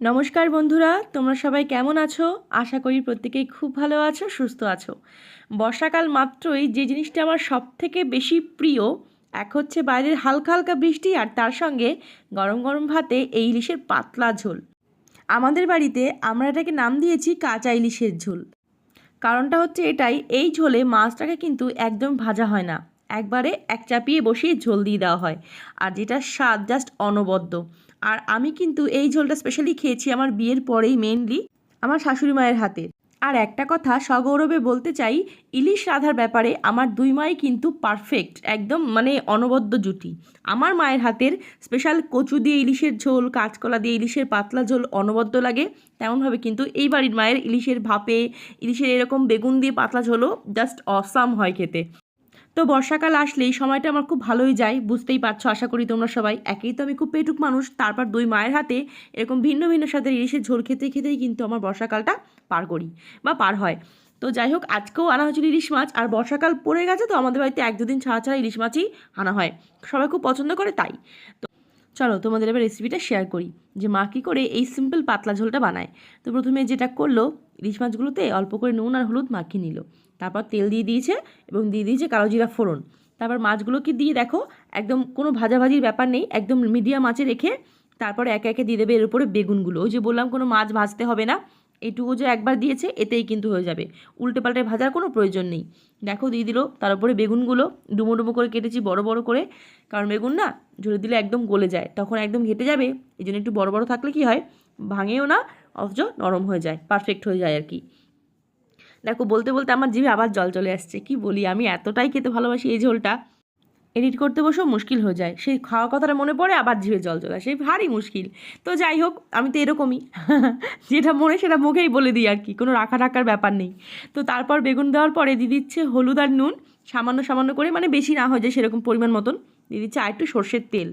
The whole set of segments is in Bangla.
নমস্কার বন্ধুরা, তোমরা সবাই কেমন আছো? আশা করি প্রত্যেকেই খুব ভালো আছো, সুস্থ আছো। বর্ষাকাল মাত্রই যে জিনিসটা আমার সব থেকে বেশি প্রিয়, এক হচ্ছে বাইরের হালকা হালকা বৃষ্টি আর তার সঙ্গে গরম গরম ভাতে এই ইলিশের পাতলা ঝোল। আমাদের বাড়িতে আমরা এটাকে নাম দিয়েছি কাঁচা ইলিশের ঝোল। কারণটা হচ্ছে এটাই, এই ঝোলে মাছটাকে কিন্তু একদম ভাজা হয় না। একবারে এক চাপিয়ে বসিয়ে ঝোল দিয়ে দেওয়া হয়। আর যেটা স্বাদ জাস্ট অনবদ্য। আর আমি কিন্তু এই ঝোলটা স্পেশালি খেয়েছি আমার বিয়ের পরেই মেনলি আমার শাশুড়ি মায়ের হাতে। আর একটা কথা সগৌরবে বলতে চাই, ইলিশ রাধার ব্যাপারে আমার দুই মাই কিন্তু পারফেক্ট একদম মানে অনবদ্য জুটি। আমার মায়ের হাতের স্পেশাল কচু দিয়ে ইলিশের ঝোল, কাঁচকলা দিয়ে ইলিশের পাতলা ঝোল অনবদ্য লাগে। তেমনভাবে কিন্তু এই বাড়ির মায়ের ইলিশের ভাপে, ইলিশের এরকম বেগুন দিয়ে পাতলা ঝোলও জাস্ট অসাম হয় খেতে। তো বর্ষাকাল আসলেই সময়টা আমার খুব ভালোই যায়, বুঝতেই পারছ, আশা করি তোমরা সবাই একেই। তো আমি খুব পেটুক মানুষ, তারপর দুই মায়ের হাতে এরকম ভিন্ন ভিন্ন স্বাদের ইলিশের ঝোল খেতে খেতেই কিন্তু আমার বর্ষাকালটা পার করি বা পার হয়। তো যাই হোক, আজকেও আনা হয়েছিল ইলিশ মাছ, আর বর্ষাকাল পড়ে গেছে তো আমাদের বাড়িতে এক দুদিন ছাড়া ছাড়া ইলিশ মাছই আনা হয়। সবাই খুব পছন্দ করে তাই। তো চলো, তোমাদের এবার রেসিপিটা শেয়ার করি, যে মা কী করে এই সিম্পল পাতলা ঝোলটা বানায়। তো প্রথমে যেটা করল, ইলিশ মাছগুলোতে অল্প করে নুন আর হলুদ মাখিয়ে নিল। তারপর তেল দিয়ে দিয়েছে এবং দিয়ে দিয়েছে কালো জিরা ফোড়ন। তারপর মাছগুলোকে দিয়ে দেখো, একদম কোনো ভাজাভাজির ব্যাপার নেই, একদম মিডিয়াম আঁচে রেখে তারপরে একে একে দিয়ে দেবে এর উপরে বেগুনগুলো। ওই যে বললাম, কোনো মাছ ভাজতে হবে না এটুকু যে একবার দিয়েছে, এতেই কিন্তু হয়ে যাবে। উল্টে পাল্টে ভাজার কোনো প্রয়োজন নেই। দেখো, দিয়ে দিল, তার উপরে বেগুনগুলো, ডুমো ডুমো করে কেটেছি, বড় বড় করে। কারণ বেগুন না ঝরে দিলে একদম গলে যায়, তখন একদম ঘেটে যাবে। এই জন্য একটু বড় বড় থাকলে কি হয়, ভাঙেও না, অথচ নরম হয়ে যায় পারফেক্ট হয়ে যায় আর কি। দেখো, বলতে বলতে আমার জিভে আবার জল চলে আসছে। কি বলি, আমি এতটাই খেতে ভালোবাসি এই ঝোলটা। এডিট করতে বসেও মুশকিল হয়ে যায়। সেই খাওয়া কথাটা মনে পড়ে, আবার জিভে জল চলে আসে। ভারী মুশকিল। তো যাই হোক, আমি তো এরকমই। যেটা মনে সেটা মুখেই বলে দিই আর কি, কোনো রাখা রাখার ব্যাপার নেই। তো তারপর বেগুন দেওয়ার পরে দিয়ে দিচ্ছে হলুদ আর নুন। সামান্য সামান্য করে মানে বেশি না হয়ে যায় সেরকম পরিমাণ মতন। দিয়ে দিচ্ছে আর একটু সর্ষের তেল।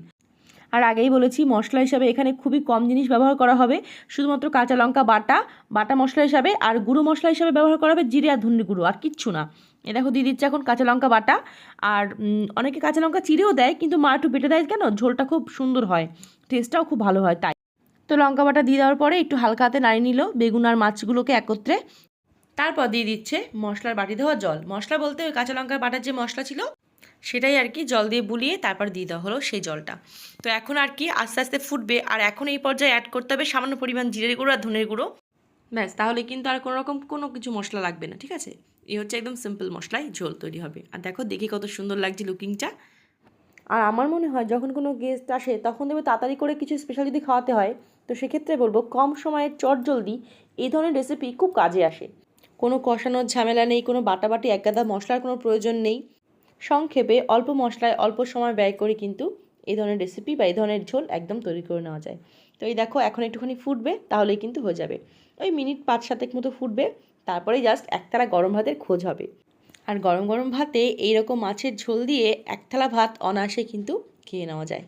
আর আগেই বলেছি, মশলা হিসাবে এখানে খুবই কম জিনিস ব্যবহার করা হবে। শুধুমাত্র কাঁচা লঙ্কা বাটা বাটা মশলা হিসাবে, আর গুঁড়ো মশলা হিসাবে ব্যবহার করা হবে জিরে আর ধুন্ডি গুঁড়ো, আর কিচ্ছু না। এ দেখো দিয়ে দিচ্ছে এখন কাঁচা লঙ্কা বাটা, আর অনেকে কাঁচা লঙ্কা চিরেও দেয়, কিন্তু মা একটু বেটে দেয় কেন? ঝোলটা খুব সুন্দর হয় টেস্টটাও খুব ভালো হয়, তাই। তো লঙ্কা বাটা দিয়ে দেওয়ার পরে একটু হালকা হাতে নাড়িয়ে নিল বেগুন আর মাছগুলোকে একত্রে। তারপর দিয়ে দিচ্ছে মশলার বাটি দেওয়া জল। মশলা বলতে ওই কাঁচা লঙ্কার বাটার যে মশলা ছিল সেটাই আর কি জল দিয়ে বুলিয়ে তারপর দিয়ে দেওয়া হলো সেই জলটা। তো এখন আর কি আস্তে আস্তে ফুটবে। আর এখন এই পর্যায়ে অ্যাড করতে হবে সামান্য পরিমাণ জিরের গুঁড়ো আর ধনের গুঁড়ো। ব্যাস, তাহলে কিন্তু আর কোনো রকম কোনো কিছু মশলা লাগবে না, ঠিক আছে? এই হচ্ছে একদম সিম্পল মশলাই ঝোল তৈরি হবে। আর দেখো, দেখি কত সুন্দর লাগছে লুকিংটা আর আমার মনে হয় যখন কোনো গেস্ট আসে, তখন দেবে তাড়াতাড়ি করে কিছু স্পেশাল যদি খাওয়াতে হয়। তো সেক্ষেত্রে বলব, কম সময়ে চট জলদি এই ধরনের রেসিপি খুব কাজে আসে। কোনো কষানোর ঝামেলা নেই, কোনো বাটাবাটি একগাদা মশলার কোনো প্রয়োজন নেই। সংক্ষেপে অল্প মশলায় অল্প সময় ব্যয় করে কিন্তু এই ধরনের রেসিপি বা এই ধরনের ঝোল একদম তৈরি করে নেওয়া যায়। তো এই দেখো, এখন একটুখানি ফুটবে, তাহলেই কিন্তু হয়ে যাবে। ওই মিনিট পাঁচ সাতেক মতো ফুটবে তারপরে জাস্ট একতারা গরম ভাতের খোঁজ হবে। আর গরম গরম ভাতে এইরকম মাছের ঝোল দিয়ে এক থালা ভাত অনায়াসে কিন্তু খেয়ে নেওয়া যায়।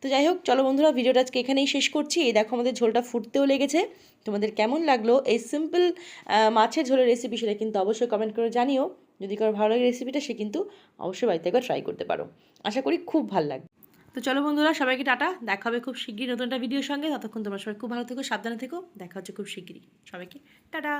তো যাই হোক, চলো বন্ধুরা, ভিডিওটা আজকে এখানেই শেষ করছি। এই দেখো, আমাদের ঝোলটা ফুটতেও লেগেছে। তোমাদের কেমন লাগল? এই সিম্পল মাছের ঝোলের রেসিপি সেটা কিন্তু অবশ্যই কমেন্ট করে জানিও। যদি কারও ভালো লাগে রেসিপিটা সে কিন্তু অবশ্যই বাড়িতে একবার ট্রাই করতে পারো। আশা করি খুব ভালো লাগবে তো চলো বন্ধুরা, সবাইকে টাটা। দেখা হবে খুব শিগগিরই নতুন একটা ভিডিওর সঙ্গে। ততক্ষণ তোমরা সবাই খুব ভালো থেকো, সাবধানে থেকো। দেখা হচ্ছে খুব শিগগিরই। সবাইকে টাটা!